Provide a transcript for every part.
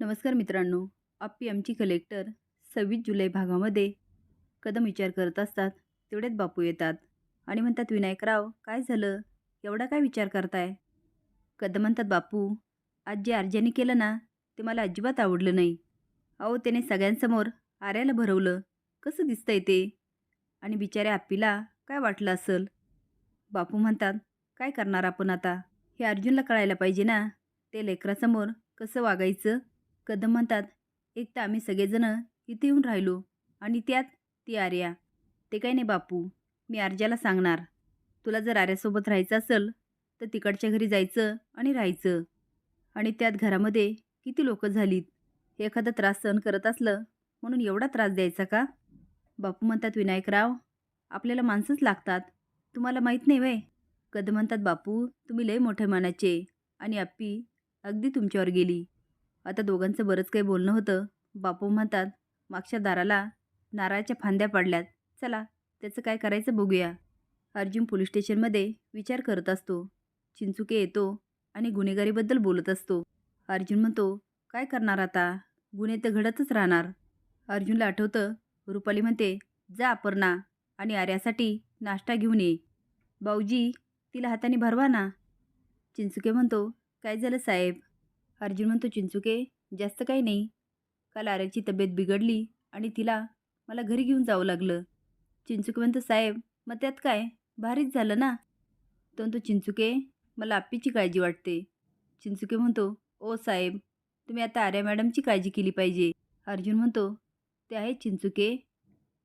नमस्कार मित्रांनो आप्पी आमची कलेक्टर सव्वीस जुलै भागामध्ये कदम विचार करत असतात तेवढ्यात बापू येतात आणि म्हणतात विनायकराव काय झालं? एवढा काय विचार करताय? कदम म्हणतात बापू आज जे आर्ज्याने केलं ना ते मला अजिबात आवडलं नाही. अहो त्याने सगळ्यांसमोर आर्याला भरवलं. कसं दिसतंय ते? आणि बिचाऱ्या आप्पीला काय वाटलं असेल? बापू म्हणतात काय करणार आपण आता? हे अर्जुनला कळायला पाहिजे ना. ते लेकरासमोर कसं वागायचं? कदम म्हणतात एक तर आम्ही सगळेजणं इथे येऊन राहिलो आणि त्यात ती आर्या. ते काही नाही बापू मी आर्याला सांगणार. तुला जर आर्यासोबत राहायचं असेल तर तिकडच्या घरी जायचं आणि राहायचं. आणि त्यात घरामध्ये किती लोक झालीत हे एखादा त्रास सहन करत असलं म्हणून एवढा त्रास द्यायचा का? बापू म्हणतात विनायकराव आपल्याला माणसंच लागतात. तुम्हाला माहीत नाही वय कदम म्हणतात बापू तुम्ही लय मोठ्या मानाचे आणि आप्पी अगदी तुमच्यावर गेली. आता दोघांचं बरंच काही बोलणं होतं. बापू म्हणतात मागच्या दाराला नारळाच्या फांद्या पडल्यात. चला त्याचं काय करायचं बघूया. अर्जुन पोलीस स्टेशनमध्ये विचार करत असतो. चिंचुके येतो आणि गुन्हेगारीबद्दल बोलत असतो. अर्जुन म्हणतो काय करणार आता? गुन्हे तर घडतच राहणार. अर्जुनला आठवतं रुपाली म्हणते जा अपर्णा आणि आर्यासाठी नाश्ता घेऊन ये. भाऊजी तिला हाताने भरवा ना. चिंचुके म्हणतो काय झालं साहेब? अर्जुन म्हणतो चिंचुके जास्त काही नाही. काल आर्याची तब्येत बिघडली आणि तिला मला घरी घेऊन जावं लागलं. चिंचुके म्हणतो साहेब मग त्यात काय? भारीच झालं ना. तो म्हणतो चिंचुके मला आप्पीची काळजी वाटते. चिंचुके म्हणतो ओ साहेब तुम्ही आता आर्या मॅडमची काळजी केली पाहिजे. अर्जुन म्हणतो ते आहे चिंचुके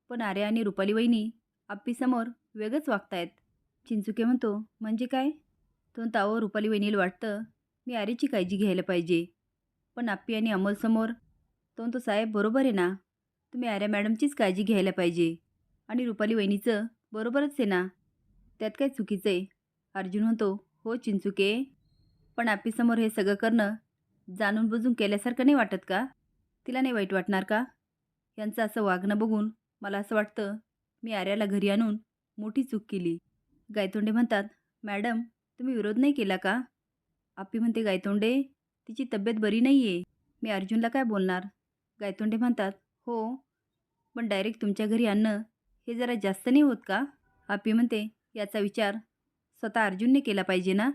पण आर्या आणि रुपाली वहिनी आप्पीसमोर वेगळंच वागतायत. चिंचुके म्हणतो म्हणजे काय? तो म्हणतो अहो रुपाली वहिनीला वाटतं मी आर्याची काळजी घ्यायला पाहिजे. पण आप्पी आणि अमोलसमोर तो साहेब बरोबर आहे ना? तुम्ही आर्या मॅडमचीच काळजी घ्यायला पाहिजे. आणि रुपाली वहिनीचं बरोबरच आहे ना? त्यात काय चुकीचं आहे? अर्जुन म्हणतो हो चिंचुके. पण आप्पीसमोर हे सगळं करणं जाणून बुजून केल्यासारखं नाही वाटत का? तिला नाही वाईट वाटणार का? यांचं असं वागणं बघून मला असं वाटतं मी आर्याला घरी आणून मोठी चूक केली. गायतोंडे म्हणतात मॅडम तुम्ही विरोध नाही केला का? आप्पी म्हणते गायतोंडे तिची तब्येत बरी नाही आहे मी अर्जुनला काय बोलणार? गायतोंडे म्हणतात हो पण डायरेक्ट तुमच्या घरी आणणं हे जरा जास्त नाही होत का? आप्पी म्हणते याचा विचार स्वतः अर्जुनने केला पाहिजे ना?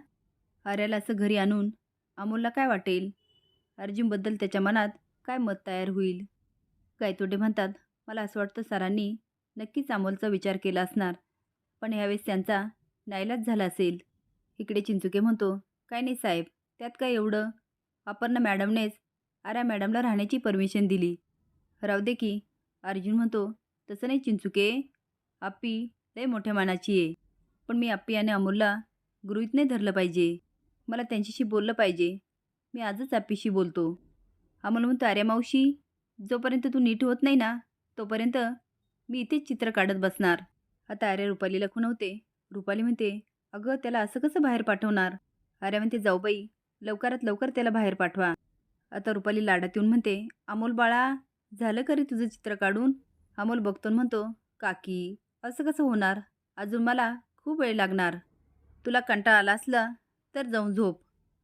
आर्याला असं घरी आणून अमोलला काय वाटेल? अर्जुनबद्दल त्याच्या मनात काय मत तयार होईल? गायतोंडे म्हणतात मला असं वाटतं सरांनी नक्कीच अमोलचा विचार केला असणार पण ह्यावेळेस त्यांचा नाईलाज झाला असेल. इकडे चिंचुके म्हणतो काय नाही साहेब त्यात काय एवढं? अपर्णा मॅडमनेच आर्या मॅडमला राहण्याची परमिशन दिली. राहू दे की अर्जुन म्हणतो तसं नाही चिंचुके आप्पी लय मोठ्या मानाची आहे. पण मी आप्पी आणि अमोलला गृहित नाही धरलं पाहिजे. मला त्यांच्याशी बोललं पाहिजे. मी आजच आप्पीशी बोलतो. अमोल म्हणतो अरे मावशी जोपर्यंत तू नीट होत नाही ना तोपर्यंत मी इथेच चित्र काढत बसणार. आता अरे रुपालीला खुणवते रुपाली म्हणते अगं त्याला असं कसं बाहेर पाठवणार? अरे म्हणते जाऊ बाई लवकरात लवकर त्याला बाहेर पाठवा. आता रुपाली लाडात येऊन म्हणते अमोल बाळा झालं करी तुझं चित्र काढून? अमोल बघतो म्हणतो काकी असं कसं होणार? अजून मला खूप वेळ लागणार. तुला कंटाळा आला असला तर जाऊन झोप.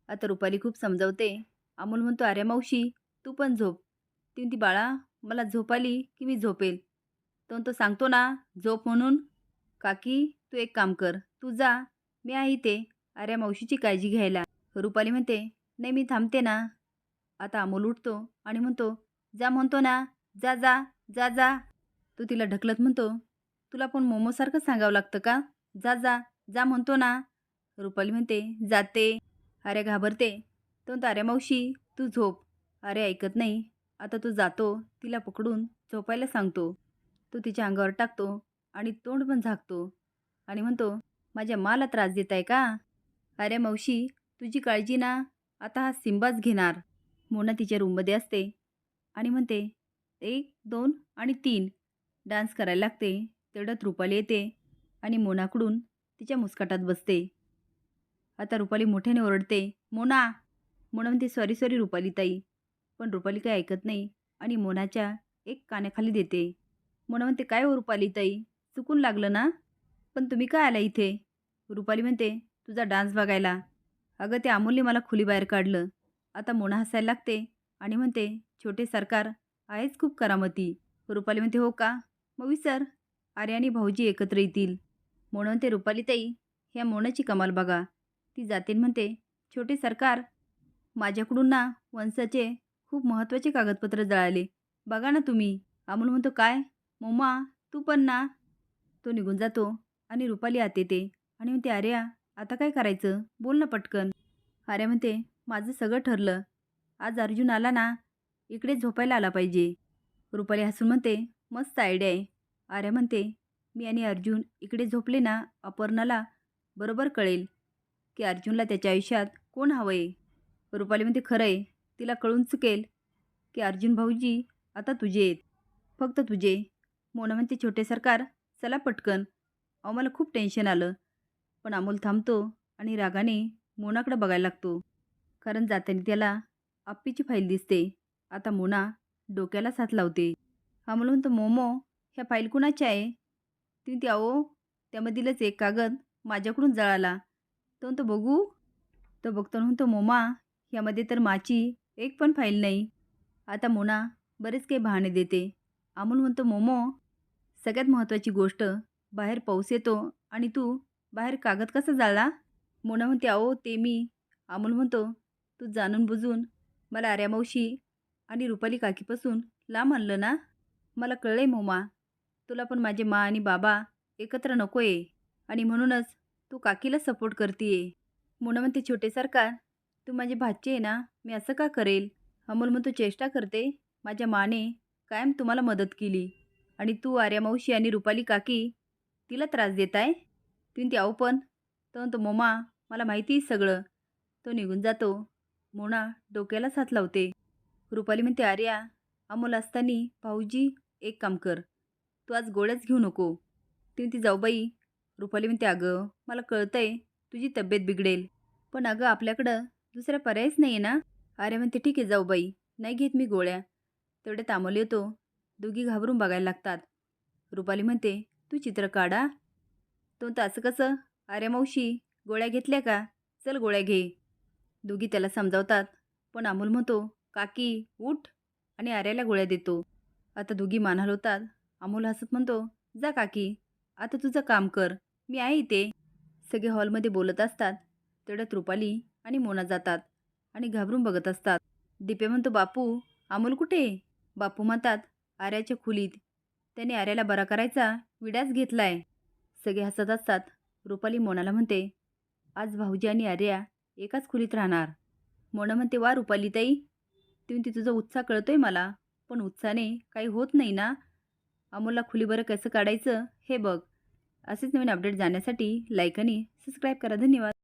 आता रुपाली खूप समजावते. अमोल म्हणतो अरे मावशी तू पण झोप. ती म्हणती बाळा मला झोप आली की मी झोपेल. तो तो सांगतो ना झोप म्हणून. काकी तू एक काम कर तू जा मी आहे इथे. अरे मावशीची काळजी घ्यायला. रुपाली म्हणते नाही मी थांबते ना. आता अमोल उठतो आणि म्हणतो जा म्हणतो ना जा जा जा जा. तो तिला ढकलत म्हणतो तुला पण मोमोसारखं सांगावं लागतं का? जा जा जा म्हणतो ना. रुपाली म्हणते जाते. अरे घाबरते. तो म्हणतो अरे मावशी तू झोप. अरे ऐकत नाही. आता तो जातो तिला पकडून झोपायला सांगतो. तो तिच्या अंगावर टाकतो आणि तोंड पण झाकतो आणि म्हणतो माझ्या माला त्रास देत आहे का? अरे मावशी तुझी काळजी ना. आता हा सिंबाच घेणार. मोना तिच्या रूममध्ये असते. आणि म्हणते एक दोन आणि तीन. डान्स करायला लागते. तेवढ्यात रुपाली येते आणि मोनाकडून तिच्या मुस्काटात बसते. आता रुपाली मोठ्याने ओरडते मोना. मोना म्हणते सॉरी सॉरी रुपाली ताई. पण रुपाली काही ऐकत नाही आणि मोनाच्या एक कानाखाली देते. मोना म्हणते काय हो रुपाली ताई? चुकून लागलं ना? पण तुम्ही काय आला इथे? रुपाली म्हणते तुझा डान्स बघायला. अगं ते अमोलने मला खुली बाहेर काढलं. आता मोना हसायला लागते आणि म्हणते छोटे सरकार आहेच खूप करामती. रुपाली म्हणते हो का? मग विसर. आर्या आणि भाऊजी एकत्र येतील. म्हणून म्हणते रुपालीताई ह्या मोनाची कमाल बघा. ती जाते म्हणते छोटे सरकार माझ्याकडून ना वंशाचे खूप महत्त्वाचे कागदपत्र जळाले. बघा ना तुम्ही. अमोल म्हणतो काय? मम्मा तू पण ना. तो निघून जातो आणि रुपाली आत येते आणि म्हणते आर्या आता काय करायचं? बोल ना पटकन. आर्या म्हणते माझं सगळं ठरलं. आज अर्जुन आला ना इकडे झोपायला आला पाहिजे. रुपाली हसून म्हणते मस्त आयडिया आहे. आर्या म्हणते मी आणि अर्जुन इकडे झोपले ना अपर्णाला बरोबर कळेल की अर्जुनला त्याच्या आयुष्यात कोण हवं आहे रुपाली म्हणते खरं आहे तिला कळून चुकेल की अर्जुन भाऊजी आता तुझे आहेत. फक्त तुझे. मोना म्हणते छोटे सरकार चला पटकन. अहो मला खूप टेन्शन आलं. पण अमोल थांबतो आणि रागाने मोनाकडे बघायला लागतो. कारण जाताना त्याला आप्पीची फाईल दिसते. आता मोना डोक्यालाच हात लावते. अमोल म्हणतो मोमो ह्या फाईल कुणाची आहे? ती म्हणते त्यामधीलच एक कागद माझ्याकडून जळाला. तो म्हणतो बघू. तो बघतो म्हणतो मोमा ह्यामध्ये तर माची एक पण फाईल नाही. आता मोना बरेच काही बहाणे देते. अमोल म्हणतो मोमो सगळ्यात महत्त्वाची गोष्ट बाहेर पाऊस येतो आणि तू बाहेर कागद कसा जाळला? मोना म्हणते अहो ते मी. अमोल म्हणतो तू जाणून बुजून मला आर्या मावशी आणि रुपाली काकीपासून लांब आणलं ना? मला कळलं आहे मोमा तुला पण माझे मा आणि बाबा एकत्र नको आहे आणि म्हणूनच तू काकीला सपोर्ट करतीये. मोना म्हणते छोटे सरकार तू माझे भाचे आहे ना? मी असं का करेल? अमोल म्हणतो चेष्टा करते. माझ्या माने कायम तुम्हाला मदत केली आणि तू आर्या मावशी आणि रुपाली काकी तिला त्रास देत आहे तीन ती आहो पण. तो म्हणतो मोमा मला माहिती सगळं. तो निघून जातो. मोना डोक्यालाच हात लावते. रुपाली म्हणते आर्या अमोल असताना भाऊजी एक काम कर. तू आज गोळ्याच घेऊ नको. ती म्हणते जाऊ बाई. रुपाली म्हणते अगं मला कळतंय तुझी तब्येत बिघडेल. पण अगं आपल्याकडं दुसरा पर्यायच नाही आहे ना? अरे म्हणते ठीक आहे जाऊ बाई. नाही घेत मी गोळ्या. तेवढ्यात अमोल येतो. दोघी घाबरून बघायला लागतात. रुपाली म्हणते तू चित्र काढा. तो म्हणतो असं कसं? अरे मावशी गोळ्या घेतल्या का? चल गोळ्या घे. दोघी त्याला समजावतात. पण अमोल म्हणतो काकी उठ. आणि आर्याला गोळ्या देतो. आता दोघी मान हलवतात अमोल हसत म्हणतो जा काकी आता तुझं काम कर. मी आहे इथे. सगळे हॉलमध्ये बोलत असतात. तेवढ्यात रुपाली आणि मोना जातात आणि घाबरून बघत असतात. दीपे म्हणतो बापू अमोल कुठे बापू म्हणतात आर्याच्या खोलीत. त्याने आर्याला बरा करायचा विड्याच घेतलाय. सगळे हसत असतात रुपाली मोनाला म्हणते आज भाऊजी आणि आर्या एकाच खोलीत राहणार. मोना म्हणते वा रुपाली ताई ती तुझा उत्साह कळतोय मला पण उत्साहाने काही होत नाही ना? अमोलला खुली बरं कसं काढायचं हे बघ. असेच नवीन अपडेट जाण्यासाठी लाईक आणि सबस्क्राईब करा. धन्यवाद.